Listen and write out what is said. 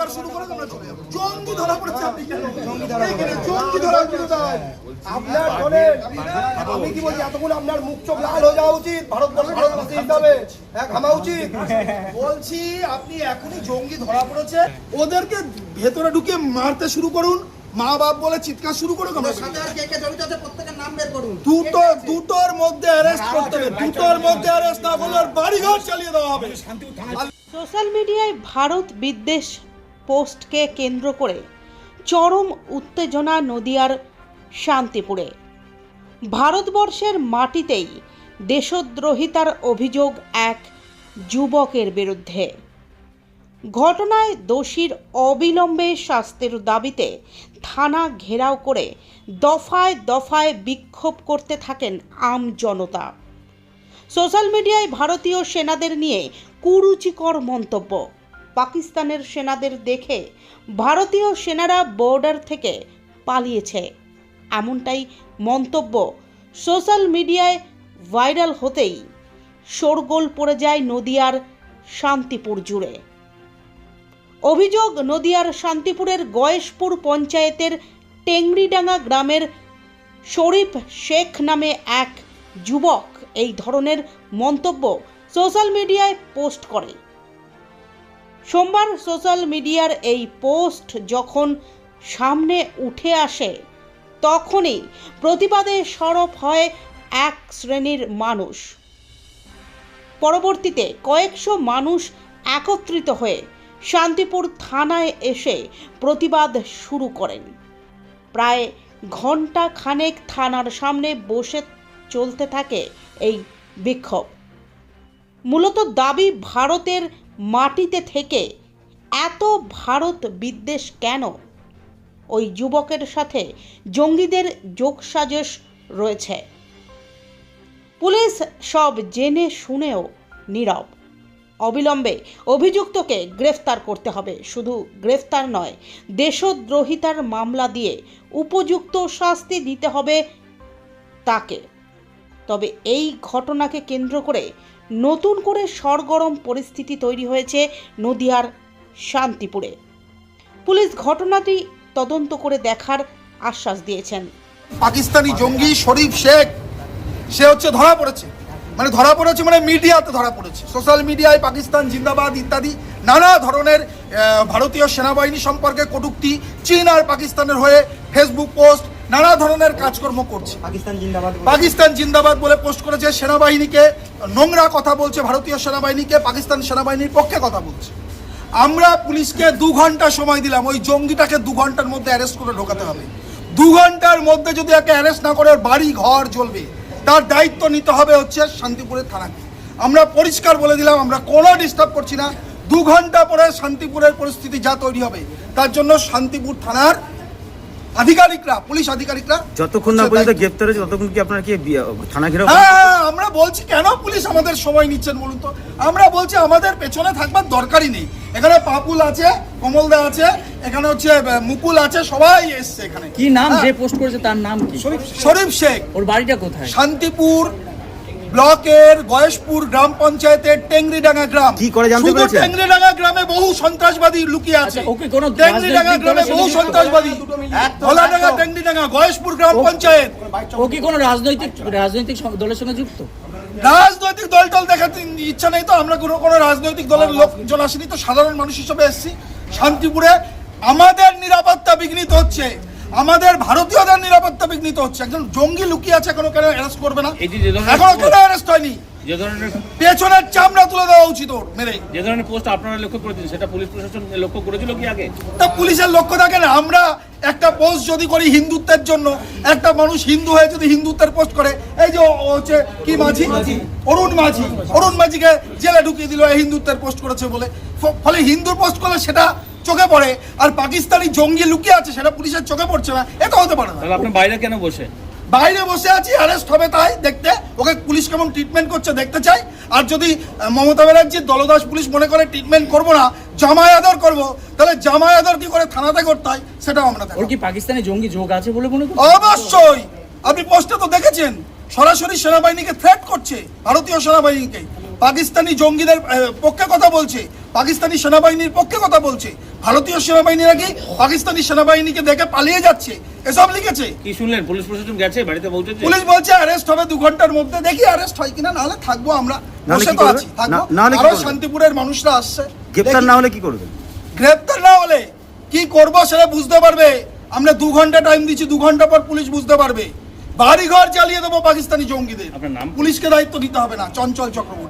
চিৎকার শুরু করে আমরা চলে যাব জঙ্গি ধরা পড়েছে আপনি কেন? জঙ্গি ধরা জঙ্গি ধরা আপনার শোনেন আমি কি বলছি এতক্ষণ আপনার মুখ চোখ লাল হয়ে যাওয়া উচিত? ভারতবর্ষের ভারতবাসী হিসাবে। হ্যাঁ ঘামা উচিত। বলছি আপনি এখনই জঙ্গি ধরা পড়েছে। ওদেরকে ভেতরে ঢুকে মারতে শুরু করুন। মা বাপ বলে চিৎকার শুরু করুন আমরা। সাথে আর কে কে জড়িত আছে প্রত্যেকের নাম বের করুন। দুটো দুটোর মধ্যে অ্যারেস্ট করতে হবে। দুটোর মধ্যে অ্যারেস্ট না করলে বাড়িঘর চালিয়ে দেওয়া হবে। সোশ্যাল মিডিয়ায় ভারত বিদ্বেষ পোস্টকে কেন্দ্র করে চরম উত্তেজনা নদিয়ার শান্তিপুরে। ভারতবর্ষের মাটিতেই দেশদ্রোহিতার অভিযোগ এক যুবকের বিরুদ্ধে। ঘটনায় দোষীর অবিলম্বে শাস্তির দাবিতে থানা ঘেরাও করে দফায় দফায় বিক্ষোভ করতে থাকেন আম জনতা। সোশ্যাল মিডিয়ায় ভারতীয় সেনাদের নিয়ে কুরুচিকর মন্তব্য। পাকিস্তানের সেনাদের দেখে ভারতীয় সেনারা বর্ডার থেকে পালিয়েছে। এমনটাই মন্তব্য সোশ্যাল মিডিয়ায় ভাইরাল হতেই শোরগোল পড়ে যায় নদিয়ার শান্তিপুর জুড়ে। অভিযোগ, নদিয়ার শান্তিপুরের গয়েশপুর পঞ্চায়েতের টেংরিডাঙ্গা গ্রামের শরীফ শেখ নামে এক যুবক এই ধরনের মন্তব্য সোশ্যাল মিডিয়ায় পোস্ট করে। সোমবার সোশ্যাল মিডিয়ার এই পোস্ট যখন সামনে উঠে আসে, তখনই প্রতিবাদে সরব হয় এক শ্রেণির মানুষ। পরবর্তীতে কয়েকশো মানুষ একত্রিত হয়ে শান্তিপুর থানায় এসে প্রতিবাদ শুরু করেন। প্রায় ঘণ্টা খানেক থানার সামনে বসে চলতে থাকে এই বিক্ষোভ। মূলত দাবি ভারতের মাটিতে থেকে এত ভারত বিদ্বেষ কেন? ওই যুবকের সাথে জঙ্গিদের যোগসাজশ রয়েছে। পুলিশ সব জেনে শুনেও নীরব। অবিলম্বে অভিযুক্তকে গ্রেফতার করতে হবে। শুধু গ্রেফতার নয়, দেশদ্রোহিতার মামলা দিয়ে উপযুক্ত শাস্তি দিতে হবে তাকে। তবে এই ঘটনাকে কেন্দ্র করে নতুন করে সরগরম পরিস্থিতি তৈরি হয়েছে নদিয়ার শান্তিপুরে। পুলিশ ঘটনাটি তদন্ত করে দেখার আশ্বাস দিয়েছেন। পাকিস্তানি জঙ্গি শরীফ শেখ, সে হচ্ছে ধরা পড়েছে। মানে ধরা পড়েছে মানে মিডিয়াতে ধরা পড়েছে। সোশ্যাল মিডিয়ায় পাকিস্তান জিন্দাবাদ ইত্যাদি নানা ধরনের ভারতীয় সেনাবাহিনী সম্পর্কে কটূক্তি চীন আর পাকিস্তানের হয়ে ফেসবুক পোস্ট নানা ধরনের কাজকর্ম করছে। পাকিস্তান জিন্দাবাদ পাকিস্তান জিন্দাবাদ বলে পোস্ট করেছে সেনাবাহিনীকে নোংরা কথা বলছে ভারতীয় সেনাবাহিনীকে পাকিস্তান সেনাবাহিনীর পক্ষে কথা বলছে। আমরা পুলিশকে দু ঘণ্টা সময় দিলাম ওই জঙ্গিটাকে দু ঘণ্টার মধ্যে অ্যারেস্ট করে ঢোকাতে হবে। দু ঘণ্টার মধ্যে যদি একে অ্যারেস্ট না করে বাড়ি ঘর জ্বলবে। তার দায়িত্ব নিতে হবে হচ্ছে শান্তিপুরের থানাকে। আমরা পরিষ্কার বলে দিলাম আমরা কোনো ডিস্টার্ব করছি না। দু ঘণ্টা পরে শান্তিপুরের পরিস্থিতি যা তৈরি হবে তার জন্য শান্তিপুর থানার আধিকারিকরা পুলিশ আধিকারিকরা। যতক্ষণ না পর্যন্ত গ্রেফতার হয়েছে ততক্ষণ কি আপনার কি থানা ঘেরাও হ্যাঁ আমরা বলছি কেন পুলিশ আমাদের সময় নিচ্ছেন বলুন তো? আমরা বলছি আমাদের পেছনে থাকবার দরকারই নেই। এখানে পাপুল আছে কমলদা আছে এখানে হচ্ছে মুকুল আছে সবাই এসছে এখানে। কি নাম? হ্যাঁ, যে পোস্ট করেছে তার নাম কি? শরীফ শেখ। ওর বাড়িটা কোথায়? শান্তিপুর ব্লকের গয়েশপুর গ্রাম পঞ্চায়েতের টেংরিডাঙ্গা গ্রাম। কি করে জানতে শুধু পেরেছেন? টেংরিডাঙ্গা গ্রামে বহু সন্ত্রাসবাদী লুকিয়ে আছে। আচ্ছা, ওকে কোনো টেংরিডাঙ্গা রাজনৈতিক গ্রামে দলের বহু সঙ্গে সন্ত্রাসবাদী। ভোলাডাঙ্গা টেংরিডাঙ্গা গয়েশপুর গ্রাম পঞ্চায়েত। ও কি কোনো রাজনৈতিক রাজনৈতিক সং- দলের সঙ্গে যুক্ত? রাজনৈতিক দল টল দেখাতে ইচ্ছা নেই তো আমরা কোনো কোনো রাজনৈতিক দলের লোকজন আসেনি তো সাধারণ মানুষ হিসেবে এসেছি। শান্তিপুরে আমাদের নিরাপত্তা বিঘ্নিত হচ্ছে। আমাদের ভারতীয়দের নিরাপত্তা বিঘ্নিত হচ্ছে। একজন জঙ্গি লুকিয়ে আছে এখনও কেন অ্যারেস্ট করবে না? এখনও কেন অ্যারেস্ট হয়নি? যে ধরনের পেছনের চামড়া তুলে দেওয়া উচিত ওর মেরে যে ধরনের পোস্ট আপনারা লক্ষ্য করেছেন সেটা পুলিশ প্রশাসন লক্ষ্য করেছিল কি আগে? তা পুলিশের লক্ষ্য থাকে না আমরা একটা পোস্ট যদি করি হিন্দুত্বের জন্য একটা মানুষ হিন্দু হয়ে যদি হিন্দুত্বের পোস্ট করে এই যে হচ্ছে কি মাঝি? অরুণ মাঝি। অরুণ মাঝিকে জেলে ঢুকিয়ে দিল এই হিন্দুত্বের পোস্ট করেছে বলে। ফলে হিন্দুর পোস্ট করলে সেটা চোখে পড়ে আর পাকিস্তানি জঙ্গি লুকিয়ে আছে সেটা পুলিশের চোখে পড়ছে না এটা হতে পারে না। তাহলে আপনি বাইরে কেন বসে? বাইরে বসে আছি অ্যারেস্ট হবে তাই দেখতে। ওকে পুলিশ কেমন ট্রিটমেন্ট করছে দেখতে চাই। আর যদি মমতা ব্যানার্জির দলদাস পুলিশ মনে করে ট্রিটমেন্ট করব না জামাই আদর করব তাহলে জামাই আদর কি করে থানাতে করতে হয় সেটাও আমরা। ওর কি পাকিস্তানি জঙ্গি যোগ আছে বলে মনে অবশ্যই! আপনি পোস্টে তো দেখেছেন সরাসরি সেনাবাহিনীকে থ্রেট করছে ভারতীয় সেনাবাহিনীকে। পাকিস্তানি জঙ্গিদের পক্ষে কথা বলছে পাকিস্তানি সেনাবাহিনীর পক্ষে কথা বলছে। ভারতীয় সেনাবাহিনী নাকি পাকিস্তানি সেনাবাহিনীকে দেখে পালিয়ে যাচ্ছে। এসব লিখেছে। কি শুনলেন? পুলিশ প্রশাসন গেছে বাড়িতে পৌঁছেছে? পুলিশ বলছে অ্যারেস্ট হবে দু ঘণ্টার মধ্যে। দেখি অ্যারেস্ট হয় কিনা নাহলে থাকব আমরা। বসে তো আছি থাকব। নাহলে কি আরও করবে? শান্তিপুরের মানুষরা আসছে। গ্রেপ্তার না হলে কি করবেন? গ্রেপ্তার না হলে কি করব সেটা বুঝতে পারবে। আমরা দু ঘণ্টা টাইম দিচ্ছি দু ঘণ্টা পর পুলিশ বুঝতে পারবে। বাড়ি ঘর চালিয়ে দেবো পাকিস্তানি জঙ্গিদের। আপনার নাম? পুলিশকে দায়িত্ব নিতে হবে না চঞ্চল চক্রবর্তী।